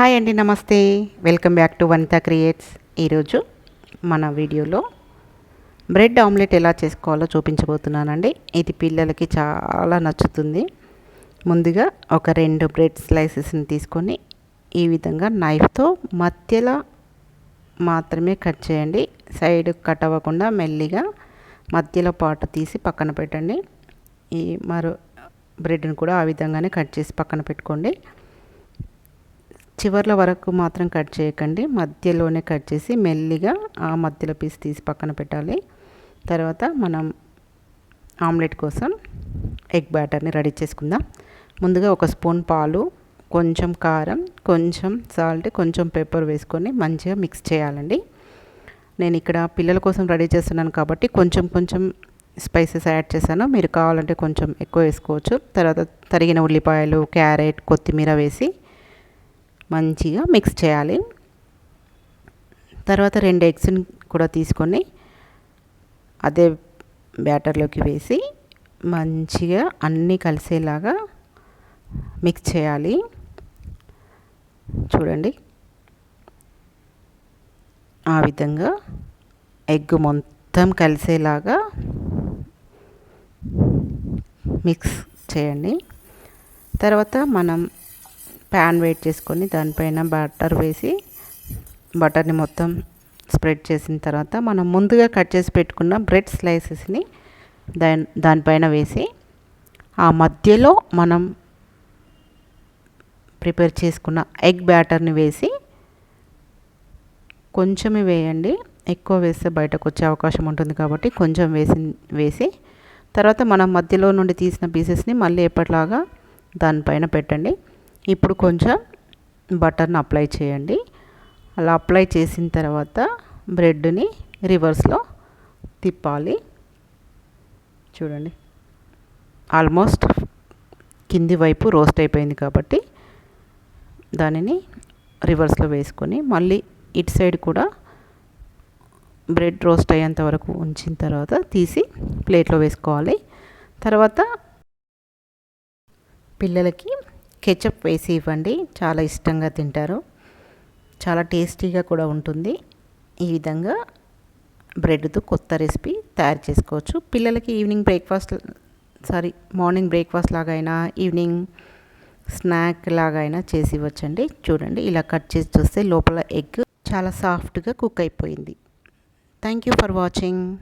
Hi అండి నమస్తే. Welcome back to Vanitha creates ఈరోజు మన వీడియోలో బ్రెడ్ ఆమ్లెట్ ఎలా చేసుకోవాలో చూపించబోతున్నానండి. ఇది పిల్లలకి చాలా నచ్చుతుంది. ముందుగా ఒక రెండు బ్రెడ్ స్లైసెస్ని తీసుకొని ఈ విధంగా నైఫ్తో మధ్యలో మాత్రమే కట్ చేయండి. సైడ్ కట్ అవ్వకుండా మెల్లిగా మధ్యలో పాటు తీసి పక్కన పెట్టండి. ఈ మరో బ్రెడ్ని కూడా ఆ విధంగానే కట్ చేసి పక్కన పెట్టుకోండి. చివర్ల వరకు మాత్రం కట్ చేయకండి. మధ్యలోనే కట్ చేసి మెల్లిగా ఆ మధ్యలో పీస్ తీసి పక్కన పెట్టాలి. తర్వాత మనం ఆమ్లెట్ కోసం ఎగ్ బ్యాటర్ని రెడీ చేసుకుందాం. ముందుగా ఒక స్పూన్ పాలు కొంచెం కారం కొంచెం సాల్ట్ కొంచెం పెప్పర్ వేసుకొని మంచిగా మిక్స్ చేయాలండి. నేను ఇక్కడ పిల్లల కోసం రెడీ చేస్తున్నాను కాబట్టి కొంచెం కొంచెం స్పైసెస్ యాడ్ చేశాను. మీరు కావాలంటే కొంచెం ఎక్కువ వేసుకోవచ్చు. తర్వాత తరిగిన ఉల్లిపాయలు క్యారెట్ కొత్తిమీర వేసి మంచిగా మిక్స్ చేయాలి. తర్వాత రెండు ఎగ్స్ని కూడా తీసుకొని అదే బ్యాటర్లోకి వేసి మంచిగా అన్నీ కలిసేలాగా మిక్స్ చేయాలి. చూడండి. ఆ విధంగా ఎగ్ మొత్తం కలిసేలాగా మిక్స్ చేయండి. తర్వాత మనం ప్యాన్ వెయిట్ చేసుకొని దానిపైన బటర్ వేసి బటర్ని మొత్తం స్ప్రెడ్ చేసిన తర్వాత మనం ముందుగా కట్ చేసి పెట్టుకున్న బ్రెడ్ స్లైసెస్ని దాని దానిపైన వేసి ఆ మధ్యలో మనం ప్రిపేర్ చేసుకున్న ఎగ్ బ్యాటర్ని వేసి కొంచెమే వేయండి. ఎక్కువ వేస్తే బయటకు వచ్చే అవకాశం ఉంటుంది కాబట్టి కొంచెం వేసి వేసి తర్వాత మనం మధ్యలో నుండి తీసిన పీసెస్ని మళ్ళీ ఎప్పటిలాగా దానిపైన పెట్టండి. ఇప్పుడు కొంచెం బటర్ని అప్లై చేయండి. అలా అప్లై చేసిన తర్వాత బ్రెడ్ని రివర్స్లో తిప్పాలి. చూడండి. ఆల్మోస్ట్ కింది వైపు రోస్ట్ అయిపోయింది కాబట్టి దానిని రివర్స్లో వేసుకొని మళ్ళీ ఇటు సైడ్ కూడా బ్రెడ్ రోస్ట్ అయ్యేంత వరకు ఉంచిన తర్వాత తీసి ప్లేట్లో వేసుకోవాలి. తర్వాత పిల్లలకి కెచప్ వేసి ఇవ్వండి. చాలా ఇష్టంగా తింటారు. చాలా టేస్టీగా కూడా ఉంటుంది. ఈ విధంగా బ్రెడ్తో కొత్త రెసిపీ తయారు చేసుకోవచ్చు. పిల్లలకి evening breakfast sorry morning breakfast లాగైనా evening snack లాగైనా చేసి ఇవ్వచ్చండి. చూడండి ఇలా కట్ చేసి చూస్తే లోపల ఎగ్ చాలా సాఫ్ట్గా కుక్ అయిపోయింది. Thank you for watching.